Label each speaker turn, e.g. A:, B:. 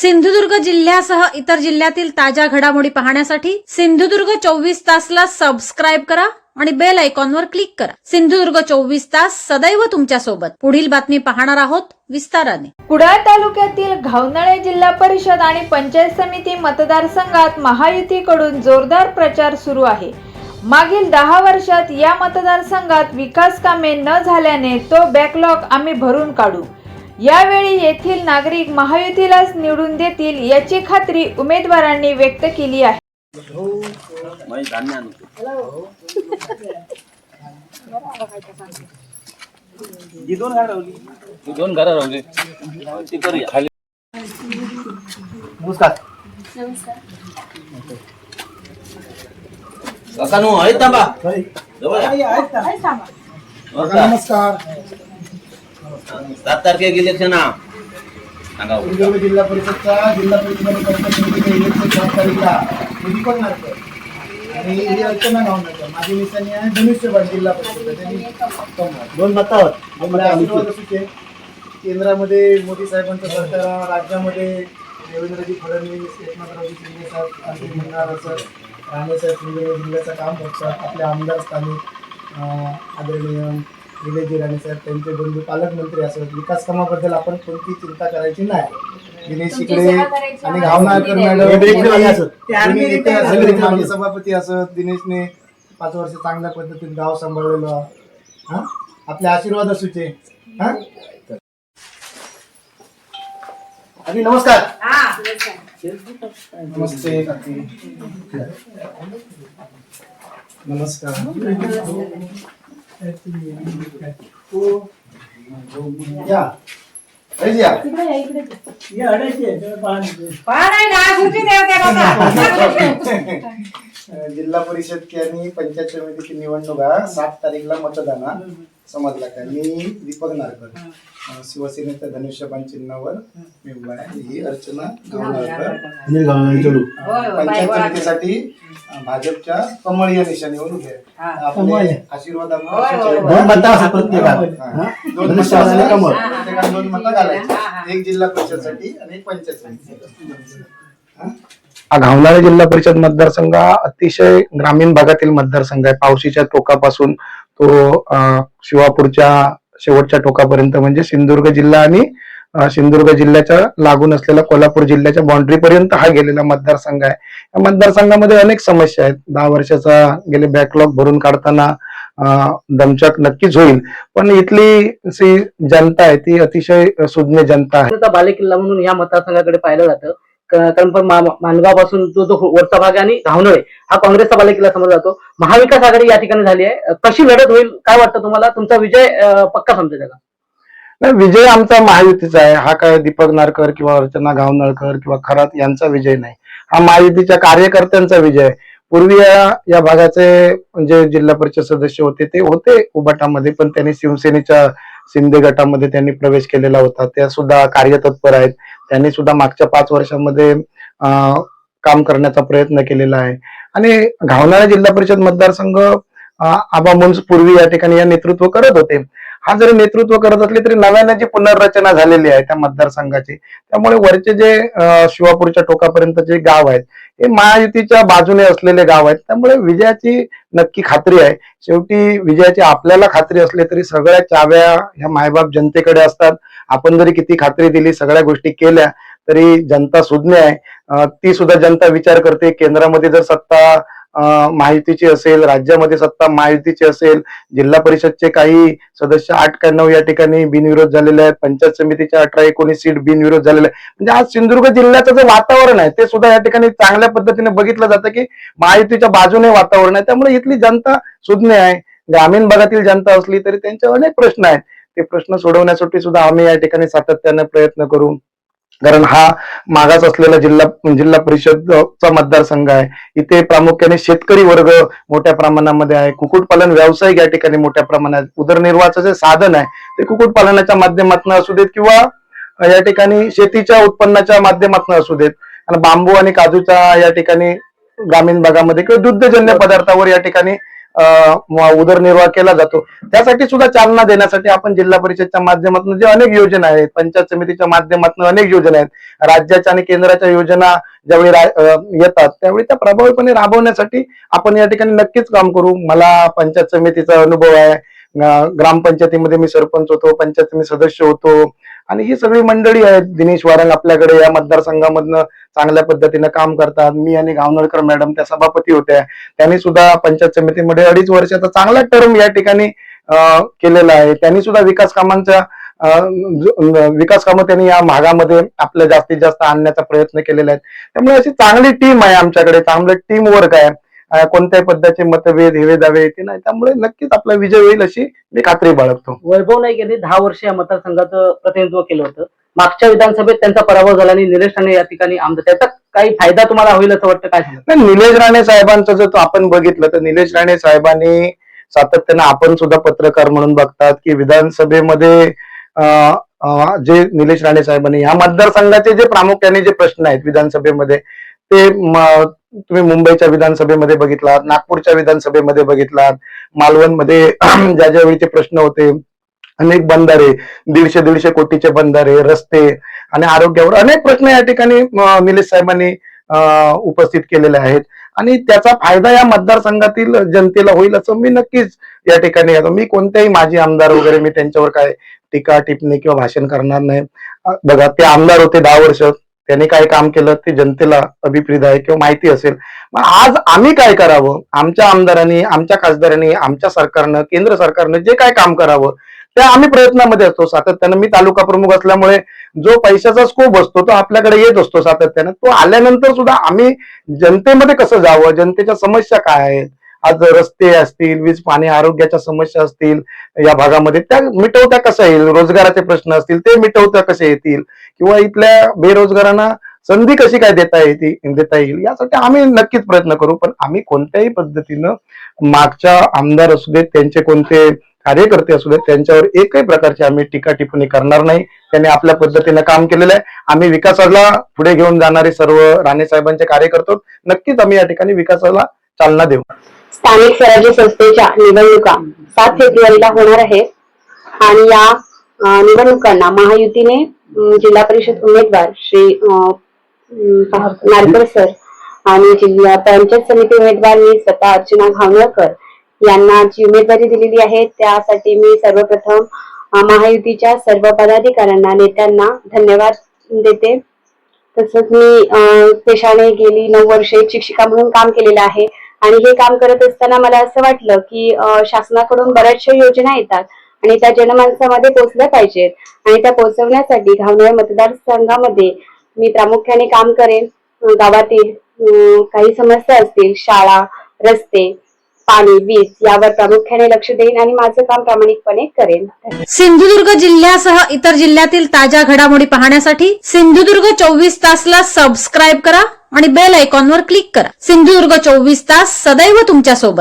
A: सिंधुदुर्ग जिल्ह्यासह इतर जिल्ह्यातील ताज्या घडामोडी पाहण्यासाठी सिंधुदुर्ग चोवीस तासला सबस्क्राईब करा आणि बेल आयकॉनवर क्लिक करा. सिंधुदुर्ग चोवीस तास सदैव तुमच्यासोबत. पुढील बातमी पाहणार आहोत विस्ताराने.
B: कुडाळ तालुक्यातील घावनळे जिल्हा परिषद आणि पंचायत समिती मतदारसंघात महायुतीकडून जोरदार प्रचार सुरू आहे. मागील दहा वर्षात या मतदारसंघात विकास कामे न झाल्याने तो बॅकलॉग आम्ही भरून काढू. यावेळी येथील नागरिक महायुतीलाच निवडून देतील याची खात्री उमेदवारांनी व्यक्त केली आहे.
C: नमस्कार.
D: काका नो आहेत थांबा. जवळ या. नमस्कार. सात तारखेक इलेक्शन हा सांगा.
C: जिल्हा परिषदचा जिल्हा परिषद इलेक्शन सात तारीखला निधी पण मारतो आणि ही अर्चना गावणार माझी आहे जिल्हा परिषद त्यांनी दोन मतावर आपल्या केंद्रामध्ये मोदी साहेबांचं सरकार आहे, राज्यामध्ये देवेंद्रजी फडणवीस एकनाथरावजी शिंदे साहेब आर्थिक मंडळ सर राणेसाहेब सिंधुदुर्ग जिल्ह्याचं काम बघतात आपले आमदार स्थानिक अं, आदरणीय निलेशजी राणेसाहेब त्यांचे बंधू पालकमंत्री असत विकास कामाबद्दल आपण कोणती चिंता करायची नाही. दिनेश शिकडे आणि घावनाळकर मॅडम माजी सभापती असत दिनेशने पाच वर्ष चांगल्या पद्धतीने गाव सांभाळलेलं. आहे. हा? आपले आशीर्वाद असूचे हा? अभि नमस्कार. नमस्ते काकी. नमस्कार. या. अरे या. जिल्हा परिषद की आणि पंचायत समितीची निवडणुका सात तारीखला मतदान. समजला का? मी दीपक नारकर. अं, शिवसेनेच्या धनुष्यबाण चिन्हावर मी उभा आहे. ही अर्चना गावनाळकर पंचायत समितीसाठी भाजपच्या कमळ या निशाणीवर उभे आहे आशीर्वाद
E: दोन मतं असतात प्रत्येकाला.
C: हा. दोन मतं असतात. प्रत्येकाला दोन मतं घालायची. एक जिल्हा परिषदसाठी आणि एक पंचायत हा?
E: घावणारा जिल्हा परिषद मतदारसंघ हा अतिशय ग्रामीण भागातील मतदारसंघ आहे. पावशीच्या टोकापासून तो शिवापूरच्या शेवटच्या टोकापर्यंत म्हणजे सिंधुदुर्ग जिल्हा आणि सिंधुदुर्ग जिल्ह्याच्या लागून असलेल्या कोल्हापूर जिल्ह्याच्या बाउंड्री पर्यंत हा गेलेला मतदारसंघ आहे. या मतदारसंघामध्ये अनेक समस्या आहेत. दहा वर्षाचा गेले बॅकलॉग भरून काढताना दमचक नक्कीच होईल. पण इथली जी जनता आहे ती अतिशय सुज्ञ जनता आहे.
F: बालेकिल्ला म्हणून या मतदारसंघाकडे पाहिलं जातं. कारण पण मानगावपासून जो जो वरचा भाग आणि धावनळे हा काँग्रेसचा बालेकिल्ला समजला जातो. महाविकास आघाडी या ठिकाणी झाली आहे. कशी लढत होईल काय वाटतं तुम्हाला? तुमचा विजय पक्का समजेल का
E: नाही विजय आमचा महायुतीचा आहे. हा काय दीपक नारकर किंवा अर्चना गावनळकर किंवा खरात यांचा विजय नाही. हा महायुतीच्या कार्यकर्त्यांचा विजय आहे. पूर्वी या भागाचे जे जिल्हा परिषद सदस्य होते ते होते उबाटामध्ये पण त्यांनी शिवसेनेच्या शिंदे गटामध्ये त्यांनी प्रवेश केलेला होता. त्या सुद्धा कार्यतत्पर आहेत. त्यांनी सुद्धा मागच्या पाच वर्षामध्ये काम करण्याचा प्रयत्न केलेला आहे. आणि घावणारा जिल्हा परिषद मतदारसंघ आबा मुंज पूर्वी या ठिकाणी या नेतृत्व करत होते. हा जरी नेतृत्व करत असले तरी नव्याने जी पुनर्रचना झालेली आहे त्या मतदारसंघाची त्यामुळे वरचे जे शिवापूरच्या टोकापर्यंत जे गाव आहेत हे महायुतीच्या बाजूने असलेले गाव आहेत. त्यामुळे विजयाची नक्की खात्री आहे. शेवटी विजयाची आपल्याला खात्री असली तरी सगळ्या चाव्या ह्या मायबाप जनतेकडे असतात. आपण जरी किती खात्री दिली सगळ्या गोष्टी केल्या तरी जनता सुज्ञ आहे. ती सुद्धा जनता विचार करते. केंद्रामध्ये जर सत्ता माहितीची असेल राज्यामध्ये सत्ता माहितीची असेल जिल्हा परिषदचे काही सदस्य आठ का नऊ या ठिकाणी बिनविरोध झालेले आहेत पंचायत समितीच्या अठरा एकोणीस सीट बिनविरोध झालेले आहेत. म्हणजे आज सिंधुदुर्ग जिल्ह्याचं जे वातावरण आहे ते सुद्धा या ठिकाणी चांगल्या पद्धतीने बघितलं जातं की महायुतीच्या बाजूने वातावरण आहे. त्यामुळे इथली जनता सुज्ञ आहे. ग्रामीण भागातील जनता असली तरी त्यांचे अनेक प्रश्न आहेत. ते प्रश्न सोडवण्यासाठी सुद्धा आम्ही या ठिकाणी सातत्याने प्रयत्न करू. कारण हा मागास असलेला जिल्हा जिल्हा परिषदचा मतदारसंघ आहे. इथे प्रामुख्याने शेतकरी वर्ग मोठ्या प्रमाणामध्ये आहे. कुक्कुटपालन व्यावसायिक या ठिकाणी मोठ्या प्रमाणात उदरनिर्वाहाचं जे साधन आहे ते कुक्कुटपालनाच्या माध्यमातून असू देत किंवा या ठिकाणी शेतीच्या उत्पन्नाच्या माध्यमातून असू देत. आणि बांबू आणि काजूच्या या ठिकाणी ग्रामीण भागामध्ये किंवा दुग्धजन्य पदार्थावर या ठिकाणी उदरनिर्वाह केला जातो. त्यासाठी सुद्धा चालना देण्यासाठी आपण जिल्हा परिषदच्या माध्यमातून जे अनेक योजना आहेत पंचायत समितीच्या माध्यमातून अनेक योजना आहेत राज्याच्या आणि केंद्राच्या योजना ज्यावेळी येतात त्यावेळी त्या प्रभावीपणे राबवण्यासाठी आपण या ठिकाणी नक्कीच काम करू. मला पंचायत समितीचा अनुभव आहे. ग्रामपंचायतीमध्ये मी सरपंच होतो पंचायत मी सदस्य होतो. आणि ही सगळी मंडळी आहेत दिनेश वारंग आपल्याकडे या मतदारसंघामधनं चांगल्या पद्धतीनं काम करतात. मी आणि गावनळकर मॅडम त्या सभापती होत्या. त्यांनी सुद्धा पंचायत समितीमध्ये अडीच वर्षाचा चांगला टर्म या ठिकाणी केलेला आहे. त्यांनी सुद्धा विकास कामांच्या विकास कामं त्यांनी या भागामध्ये आपल्या जास्तीत जास्त आणण्याचा प्रयत्न केलेला आहे. त्यामुळे अशी चांगली टीम आहे आमच्याकडे. चांगलं टीम वर्क आहे. कोणत्याही पद्धतीचे मतभेद हेवे दावे येते नाही. त्यामुळे नक्कीच आपला विजय होईल अशी मी खात्री बाळगतो.
F: वैभव नाईक यांनी दहा वर्ष या मतदारसंघाचं प्रतिनिधित्व केलं होतं. मागच्या विधानसभेत त्यांचा पराभव झाला आणि निलेश ठाणे या ठिकाणी आमदार. त्याचा काही फायदा तुम्हाला होईल असं वाटतं? काय
E: नाही निलेश राणे साहेबांचं जर तो आपण बघितलं तर निलेश राणे साहेबांनी सातत्यानं आपण सुद्धा पत्रकार म्हणून बघतात की विधानसभेमध्ये जे निलेश राणे साहेबांनी ह्या मतदारसंघाचे जे प्रामुख्याने जे प्रश्न आहेत विधानसभेमध्ये ते तुम्ही मुंबईच्या विधानसभेमध्ये बघितलात नागपूरच्या विधानसभेमध्ये बघितलात मालवणमध्ये ज्या ज्या वेळीचे प्रश्न होते अनेक बंधारे दीडशे दीडशे कोटीचे बंधारे रस्ते आणि आरोग्यावर अनेक प्रश्न या ठिकाणी निलेश साहेबांनी उपस्थित केलेले आहेत. आणि त्याचा फायदा या मतदारसंघातील जनतेला होईल असं मी नक्कीच या ठिकाणी येतो. मी कोणत्याही माजी आमदार वगैरे मी त्यांच्यावर काय टीका टिप्पणी किंवा भाषण करणार नाही. बघा ते आमदार होते दहा वर्ष. त्यांनी काय काम केलं? ते जनतेला अभिप्रित आहे किंवा माहिती असेल. मग आज आम्ही काय करावं? आमच्या आमदारांनी आमच्या खासदारांनी आमच्या सरकारनं केंद्र सरकारनं जे काय काम करावं त्या आम्ही प्रयत्नामध्ये असतो. सातत्यानं मी तालुका प्रमुख असल्यामुळे जो पैशाचा स्कोप असतो तो आपल्याकडे येत असतो सातत्यानं. तो आल्यानंतर सुद्धा आम्ही जनतेमध्ये कसं जावं? जनतेच्या समस्या काय आहेत? आज रस्ते असतील वीज पाणी आरोग्याच्या समस्या असतील या भागामध्ये त्या मिटवता कसा येईल? रोजगाराचे प्रश्न असतील ते मिटवता कसे येतील? किंवा इथल्या बेरोजगारांना संधी कशी काय देता येते देता येईल? यासाठी आम्ही नक्कीच प्रयत्न करू पण आम्ही कोणत्याही पद्धतीनं मागच्या आमदार असू देत त्यांचे कोणते कार्यकर्ते असू देत त्यांच्यावर एकही प्रकारची आम्ही टीका टिप्पणी करणार नाही. त्यांनी आपल्या पद्धतीनं काम केलेलं आहे. आम्ही विकासाला पुढे घेऊन जाणारे सर्व राणे साहेबांचे कार्यकर्ते नक्कीच आम्ही या ठिकाणी विकासाला चालना देऊ.
G: स्थानिक स्वराज्य संस्थेच्या निवडणुका सात फेब्रुवारीला होणार आहेत. आणि या निवडणुकांना महायुतीने जिल्हा परिषद उमेदवार श्री नारकर सर आणि जिल्हा पंचायत समिती उमेदवार मी स्वतः अर्चना घावणकर यांना जी उमेदवारी दिलेली आहे त्यासाठी मी सर्वप्रथम महायुतीच्या सर्व पदाधिकाऱ्यांना नेत्यांना धन्यवाद देते. तसंच मी पेशाने गेली नऊ वर्षे शिक्षिका म्हणून काम केलेलं आहे. आणि हे काम करत असताना मला असं वाटलं की शासनाकडून बऱ्याचशा योजना येतात आणि त्या जनमानसामध्ये पोहोचल्या पाहिजेत. आणि त्या पोहोचवण्यासाठी घावनळ मतदारसंघामध्ये मी प्रामुख्याने काम करेन. गावातील काही समस्या असतील शाळा रस्ते पाणी वीज यावर प्रामुख्याने लक्ष देईन आणि माझं काम प्रामाणिकपणे करेन.
A: सिंधुदुर्ग जिल्ह्यासह इतर जिल्ह्यातील ताज्या घडामोडी पाहण्यासाठी सिंधुदुर्ग चोवीस तासला सबस्क्राईब करा आणि बेल आयकॉनवर क्लिक करा. सिंधुदुर्ग चोवीस तास सदैव तुमच्यासोबत